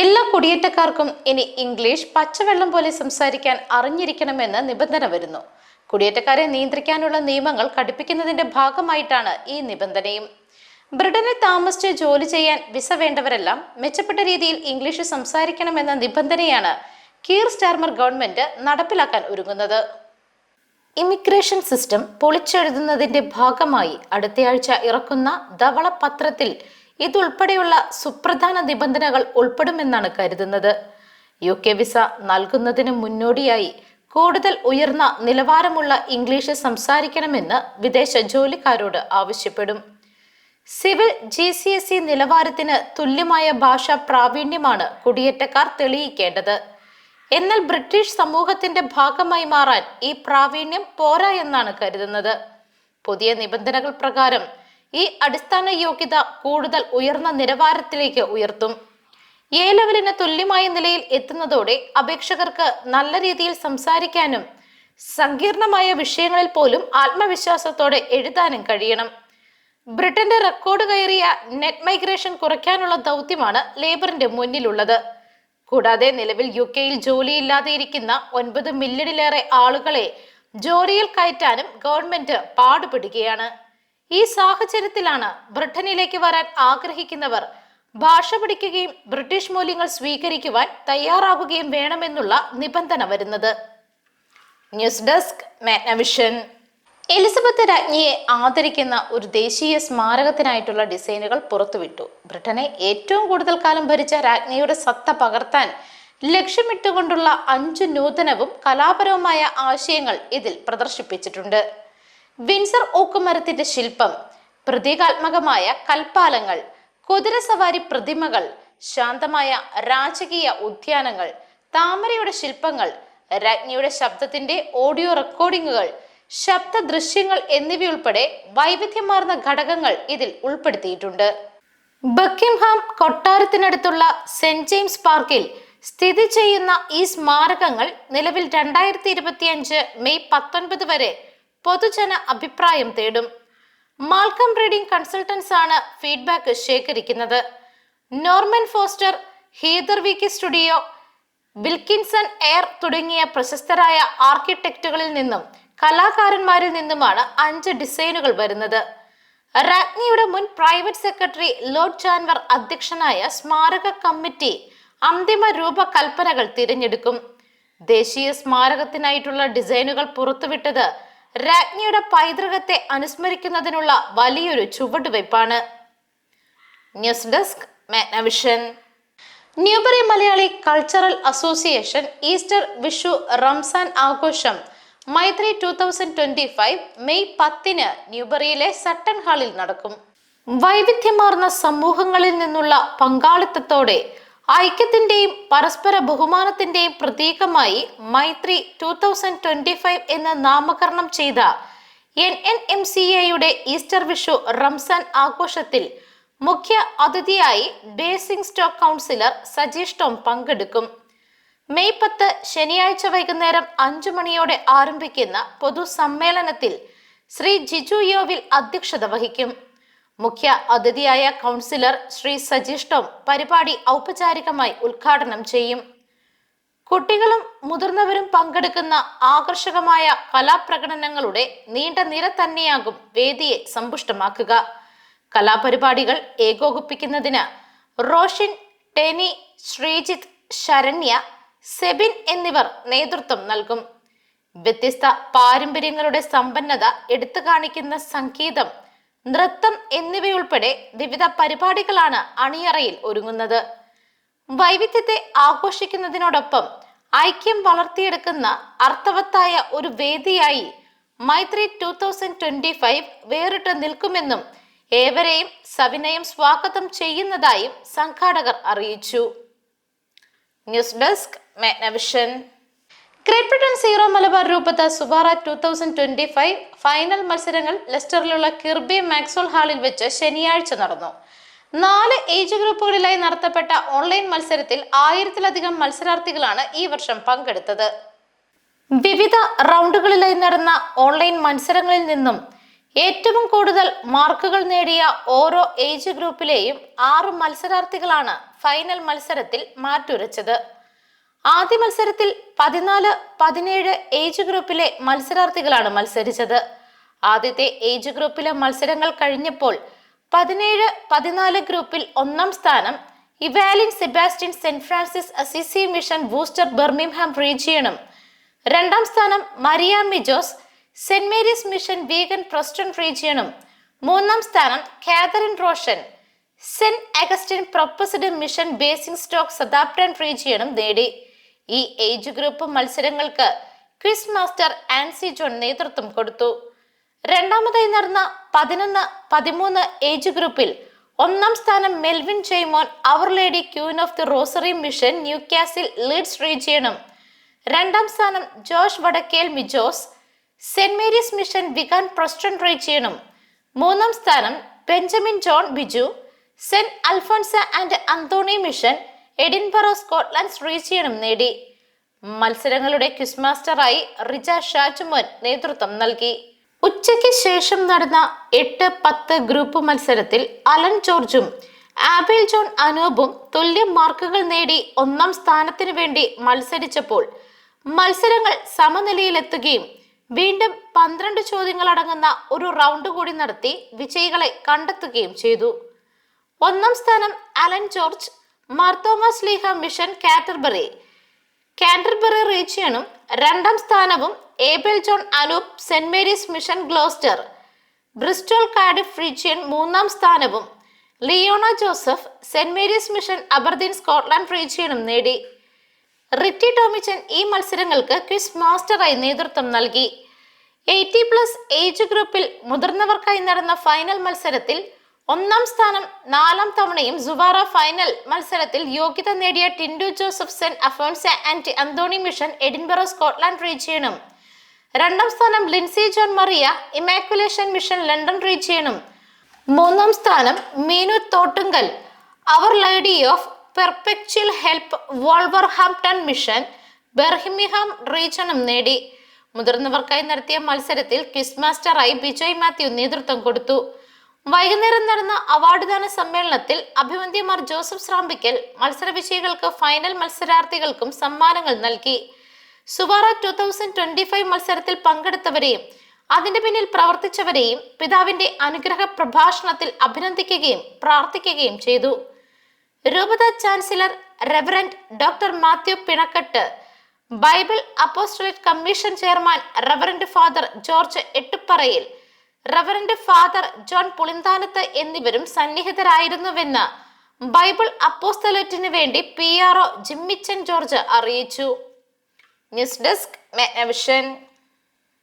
എല്ലാ കുടിയേറ്റക്കാർക്കും ഇനി ഇംഗ്ലീഷ് പച്ചവെള്ളം പോലെ സംസാരിക്കാൻ അറിഞ്ഞിരിക്കണമെന്ന് നിബന്ധന വരുന്നു. കുടിയേറ്റക്കാരെ നിയന്ത്രിക്കാനുള്ള നിയമങ്ങൾ കടുപ്പിക്കുന്നതിന്റെ ഭാഗമായിട്ടാണ് ഈ നിബന്ധനയും. ബ്രിട്ടനിൽ താമസിച്ച് ജോലി ചെയ്യാൻ വിസ വേണ്ടവരെല്ലാം മെച്ചപ്പെട്ട രീതിയിൽ ഇംഗ്ലീഷ് സംസാരിക്കണമെന്ന നിബന്ധനയാണ് കീർ സ്റ്റാർമർ ഗവൺമെന്റ് നടപ്പിലാക്കാൻ ഒരുങ്ങുന്നത്. ഇമിഗ്രേഷൻ സിസ്റ്റം പൊളിച്ചെഴുതുന്നതിന്റെ ഭാഗമായി അടുത്തയാഴ്ച ഇറക്കുന്ന ധവള പത്രത്തിൽ ഇതുൾപ്പെടെയുള്ള സുപ്രധാന നിബന്ധനകൾ ഉൾപ്പെടുമെന്നാണ് കരുതുന്നത്. യു കെ വിസ നൽകുന്നതിന് മുന്നോടിയായി കൂടുതൽ ഉയർന്ന നിലവാരമുള്ള ഇംഗ്ലീഷ് സംസാരിക്കണമെന്ന് വിദേശ ജോലിക്കാരോട് ആവശ്യപ്പെടും. Civil G C S E നിലവാരത്തിന് തുല്യമായ ഭാഷാ പ്രാവീണ്യമാണ് കുടിയേറ്റക്കാർ തെളിയിക്കേണ്ടത്. എന്നാൽ ബ്രിട്ടീഷ് സമൂഹത്തിന്റെ ഭാഗമായി മാറാൻ ഈ പ്രാവീണ്യം പോരാ എന്നാണ് കരുതുന്നത്. പുതിയ നിബന്ധനകൾ പ്രകാരം ഈ അടിസ്ഥാന യോഗ്യത കൂടുതൽ ഉയർന്ന നിലവാരത്തിലേക്ക് ഉയർത്തും. എ ലെവലിന് തുല്യമായ നിലയിൽ എത്തുന്നതോടെ അപേക്ഷകർക്ക് നല്ല രീതിയിൽ സംസാരിക്കാനും സങ്കീർണമായ വിഷയങ്ങളിൽ പോലും ആത്മവിശ്വാസത്തോടെ എഴുതാനും കഴിയണം. ബ്രിട്ടന്റെ റെക്കോർഡ് കയറിയ നെറ്റ് മൈഗ്രേഷൻ കുറയ്ക്കാനുള്ള ദൗത്യമാണ് ലേബറിന്റെ മുന്നിലുള്ളത്. കൂടാതെ നിലവിൽ യു കെയിൽ ജോലിയില്ലാതെ ഇരിക്കുന്ന ഒൻപത് മില്യണിലേറെ ആളുകളെ ജോലിയിൽ കയറ്റാനും ഗവൺമെന്റ് പാടുപെടുകയാണ്. ഈ സാഹചര്യത്തിലാണ് ബ്രിട്ടനിലേക്ക് വരാൻ ആഗ്രഹിക്കുന്നവർ ഭാഷ പഠിക്കുകയും ബ്രിട്ടീഷ് മൂല്യങ്ങൾ സ്വീകരിക്കുവാൻ തയ്യാറാവുകയും വേണമെന്നുള്ള നിബന്ധന വരുന്നത്. ന്യൂസ് ഡെസ്ക് മാഗ്നവിഷൻ എലിസബത്ത് രാജ്ഞിയെ ആദരിക്കുന്ന ഒരു ദേശീയ സ്മാരകത്തിനായിട്ടുള്ള ഡിസൈനുകൾ പുറത്തുവിട്ടു. ബ്രിട്ടനെ ഏറ്റവും കൂടുതൽ കാലം ഭരിച്ച രാജ്ഞിയുടെ സത്ത പകർത്താൻ ലക്ഷ്യമിട്ടുകൊണ്ടുള്ള അഞ്ച് നൂതനവും കലാപരവുമായ ആശയങ്ങൾ ഇതിൽ പ്രദർശിപ്പിച്ചിട്ടുണ്ട്. വിൻസർ ഓക്കുമരത്തിന്റെ ശില്പം പ്രതീകാത്മകമായ കൽപ്പാലങ്ങൾ കുതിരസവാരി പ്രതിമകൾ ശാന്തമായ രാജകീയ ഉദ്യാനങ്ങൾ താമരയുടെ ശില്പങ്ങൾ രാജ്ഞിയുടെ ശബ്ദത്തിന്റെ ഓഡിയോ റെക്കോർഡിങ്ങുകൾ ശബ്ദ ദൃശ്യങ്ങൾ എന്നിവയുൾപ്പെടെ വൈവിധ്യമാർന്ന ഘടകങ്ങൾ ഇതിൽ ഉൾപ്പെടുത്തിയിട്ടുണ്ട്. ബക്കിംഹാം കൊട്ടാരത്തിനടുത്തുള്ള സെന്റ് ജെയിംസ് പാർക്കിൽ സ്ഥിതി ചെയ്യുന്ന ഈ സ്മാരകങ്ങൾ നിലവിൽ രണ്ടായിരത്തി ഇരുപത്തിയഞ്ച് മെയ് പത്തൊൻപത് വരെ പൊതുജന അഭിപ്രായം തേടും. മാൽക്കം റീഡിംഗ് കൺസൾട്ടൻസ് ആണ് ഫീഡ്ബാക്ക് ശേഖരിക്കുന്നത്. Norman Foster Heatherwick studio Wilkinson Eyre തുടങ്ങിയ പ്രശസ്തരായ ആർക്കിടെക്റ്റുകളിൽ നിന്നും കലാകാരന്മാരിൽ നിന്നുമാണ് അഞ്ച് ഡിസൈനുകൾ വരുന്നത്. രാജ്ഞിയുടെ മുൻ പ്രൈവറ്റ് സെക്രട്ടറി ലോർഡ് ചാൻവർ അധ്യക്ഷനായ സ്മാരക കമ്മിറ്റി അന്തിമ രൂപകൽപ്പനകൾ തിരഞ്ഞെടുക്കും. ദേശീയ സ്മാരകത്തിനായിട്ടുള്ള ഡിസൈനുകൾ പുറത്തുവിട്ടത് രാജ്ഞിയുടെ പൈതൃകത്തെ അനുസ്മരിക്കുന്നതിനുള്ള വലിയൊരു ചുവടുവയ്പ്പാണ് news desk Magnavision Newbury Malayali cultural association Easter Vishu Ramzan ആഘോഷം Maitri two thousand twenty five May പത്തിന് ന്യൂബറിയിലെ സട്ടൺ ഹാളിൽ നടക്കും. വൈവിധ്യമാർന്ന സമൂഹങ്ങളിൽ നിന്നുള്ള പങ്കാളിത്തത്തോടെ ഐക്യത്തിന്റെയും പരസ്പര ബഹുമാനത്തിന്റെയും പ്രതീകമായി Maitri two thousand twenty five എന്ന് നാമകരണം ചെയ്ത എൻ എൻ എം സി എയുടെ ഈസ്റ്റർ വിഷു റംസാൻ ആഘോഷത്തിൽ മുഖ്യ അതിഥിയായി Basingstoke councillor Sajeesh Tom പങ്കെടുക്കും. മെയ് പത്ത് ശനിയാഴ്ച വൈകുന്നേരം അഞ്ചു മണിയോടെ ആരംഭിക്കുന്ന പൊതുസമ്മേളനത്തിൽ ശ്രീ ജിജു യോവിൽ അധ്യക്ഷത വഹിക്കും. മുഖ്യ അതിഥിയായ കൗൺസിലർ ശ്രീ സജീഷ് ടോം പരിപാടി ഔപചാരികമായി ഉദ്ഘാടനം ചെയ്യും. കുട്ടികളും മുതിർന്നവരും പങ്കെടുക്കുന്ന ആകർഷകമായ കലാപ്രകടനങ്ങളുടെ നീണ്ട നിര തന്നെയാകും വേദിയെ സമ്പുഷ്ടമാക്കുക. കലാപരിപാടികൾ ഏകോപിപ്പിക്കുന്നതിന് റോഷിൻ ടെനി ശ്രീജിത്ത് ശരണ്യ സെബിൻ എന്നിവർ നേതൃത്വം നൽകും. വ്യത്യസ്ത പാരമ്പര്യങ്ങളുടെ സമ്പന്നത എടുത്തു കാണിക്കുന്ന സംഗീതം നൃത്തം എന്നിവയുൾപ്പെടെ വിവിധ പരിപാടികളാണ് അണിയറയിൽ ഒരുങ്ങുന്നത്. വൈവിധ്യത്തെ ആഘോഷിക്കുന്നതിനോടൊപ്പം ഐക്യം വളർത്തിയെടുക്കുന്ന അർത്ഥവത്തായ ഒരു വേദിയായി Maitri two thousand twenty five വേറിട്ട് നിൽക്കുമെന്നും ഏവരെയും സവിനയം സ്വാഗതം ചെയ്യുന്നതായും സംഘാടകർ അറിയിച്ചു. News desk Magnavision. Great Syro Malabar രൂപത Suvara two thousand twenty five final മത്സരങ്ങൾ ലെസ്റ്ററിലുള്ള കിർബി മാക്സോൾ ഹാളിൽ വെച്ച് ശനിയാഴ്ച നടന്നു. നാല് ഏജ് ഗ്രൂപ്പുകളിലായി നടത്തപ്പെട്ട ഓൺലൈൻ മത്സരത്തിൽ ആയിരത്തിലധികം മത്സരാർത്ഥികളാണ് ഈ വർഷം പങ്കെടുത്തത്. വിവിധ റൗണ്ടുകളിലായി നടന്ന ഓൺലൈൻ മത്സരങ്ങളിൽ നിന്നും ഏറ്റവും കൂടുതൽ മാർക്കുകൾ നേടിയ ഓരോ ഏജ് ഗ്രൂപ്പിലെയും ആറ് മത്സരാർത്ഥികളാണ് ഫൈനൽ മത്സരത്തിൽ മാറ്റുരച്ചത്. ആദ്യ മത്സരത്തിൽ പതിനാല് പതിനേഴ് ഏജ് ഗ്രൂപ്പിലെ മത്സരാർത്ഥികളാണ് മത്സരിച്ചത്. ആദ്യത്തെ ഏജ് ഗ്രൂപ്പിലെ മത്സരങ്ങൾ കഴിഞ്ഞപ്പോൾ പതിനേഴ് പതിനാല് ഗ്രൂപ്പിൽ ഒന്നാം സ്ഥാനം Evelyn Sebastian Saint Francis Assisi mission booster Birmingham റീജിയണും. രണ്ടാം സ്ഥാനം Maria മിജോസ് Saint Mary's mission Wigan Preston റീജിയണും. മൂന്നാം സ്ഥാനം കാതറിൻ റോഷൻ സെന്റ് അഗസ്റ്റിൻ പ്രൊപ്പസിഡ് മിഷൻ ബേസിംഗ് സ്റ്റോക്ക് സദാപ്റ്റൻ റീജിയണും നേടി. ഈ ഏജ് ഗ്രൂപ്പ് മത്സരങ്ങൾക്ക് ക്വിസ് മാസ്റ്റർ ആൻസി ജോൺ നേതൃത്വം കൊടുത്തു. രണ്ടാമതായി നടന്ന പതിനൊന്ന് പതിമൂന്ന് ഏജ് ഗ്രൂപ്പിൽ ഒന്നാം സ്ഥാനം Melvin Jaimon our lady queen of the rosary mission Newcastle Leeds റീജിയണും രണ്ടാം സ്ഥാനം Josh Vadakkel മിജോസ് Saint Mary's mission Wigan Preston റീജിയണും മൂന്നാം സ്ഥാനം Benjamin John Biju Saint Alphonsa and Anthony mission Edinburgh Scotland റീജിയണും നേടി. മത്സരങ്ങളുടെ ക്വിസ് മാസ്റ്ററായി റിജ ഷാജുമോൻ നേതൃത്വം നൽകി. ഉച്ചയ്ക്ക് ശേഷം നടന്ന എട്ട് പത്ത് ഗ്രൂപ്പ് മത്സരത്തിൽ അലൻ ജോർജും ആബിൽ ജോൺ അനൂപും തുല്യ മാർക്കുകൾ നേടി ഒന്നാം സ്ഥാനത്തിന് വേണ്ടി മത്സരിച്ചപ്പോൾ മത്സരങ്ങൾ സമനിലയിലെത്തുകയും വീണ്ടും പന്ത്രണ്ട് ചോദ്യങ്ങൾ അടങ്ങുന്ന ഒരു റൗണ്ട് കൂടി നടത്തി വിജയികളെ കണ്ടെത്തുകയും ചെയ്തു. ഒന്നാം സ്ഥാനം അലൻ ജോർജ് മാർത്തോമസ് ലീഹ മിഷൻ കാറ്റർബറി. കാൻഡർബറി റീജിയണും രണ്ടാം സ്ഥാനവും Abel John Anoop Saint Mary's mission Gloucester. Bristol Cardiff region മൂന്നാം സ്ഥാനവും Leona Joseph Saint Mary's mission Aberdeen Scotland റീച്ചിയനും നേടി. റിറ്റി ടോമിച്ചൻ ഈ മത്സരങ്ങൾക്ക് ക്വിസ് മാസ്റ്ററായി നേതൃത്വം നൽകി. എയ്റ്റി പ്ലസ് ഏജ് ഗ്രൂപ്പിൽ മുതിർന്നവർക്കായി നടന്ന ഫൈനൽ മത്സരത്തിൽ ഒന്നാം സ്ഥാനം നാലാം തവണയും സുവാറ ഫൈനൽ മത്സരത്തിൽ യോഗ്യത നേടിയ Tintu Joseph Saint and Anthony mission Edinburgh Scotland റീജിയനും രണ്ടാം സ്ഥാനം Lincy John Maria immaculation mission London റീജിയനും മൂന്നാം സ്ഥാനം Meenu Thottungal our lady of perpetual help Wolverhampton mission Birmingham റീജിയനും നേടി. മുതിർന്നവർക്കായി നടത്തിയ മത്സരത്തിൽ ക്വിസ് മാസ്റ്ററായി ബിജോയ് മാത്യു നേതൃത്വം കൊടുത്തു. വൈകുന്നേരം നടന്ന അവാർഡ്ദാന സമ്മേളനത്തിൽ അഭിവന്ദ്യമാർ ജോസഫ് ശ്രാമ്പിക്കൽ മത്സര വിജയികൾക്ക് ഫൈനൽ മത്സരാർത്ഥികൾക്കും സമ്മാനങ്ങൾ നൽകി. Suvara two thousand twenty five മത്സരത്തിൽ പങ്കെടുത്തവരെയും അതിന്റെ പിന്നിൽ പ്രവർത്തിച്ചവരെയും പിതാവിന്റെ അനുഗ്രഹ പ്രഭാഷണത്തിൽ അഭിനന്ദിക്കുകയും പ്രാർത്ഥിക്കുകയും ചെയ്തു. രൂപത chancellor reverend doctor Mathew Pinakkatt Bible apostolate commission chairman reverend father George Ettuparayil reverend father John Pulinthanath എന്നിവരും സന്നിഹിതരായിരുന്നുവെന്ന് ബൈബിൾ അപ്പോസ്തലറ്റിന് വേണ്ടി P R O Jimmichan George അറിയിച്ചു. News desk Magnavision.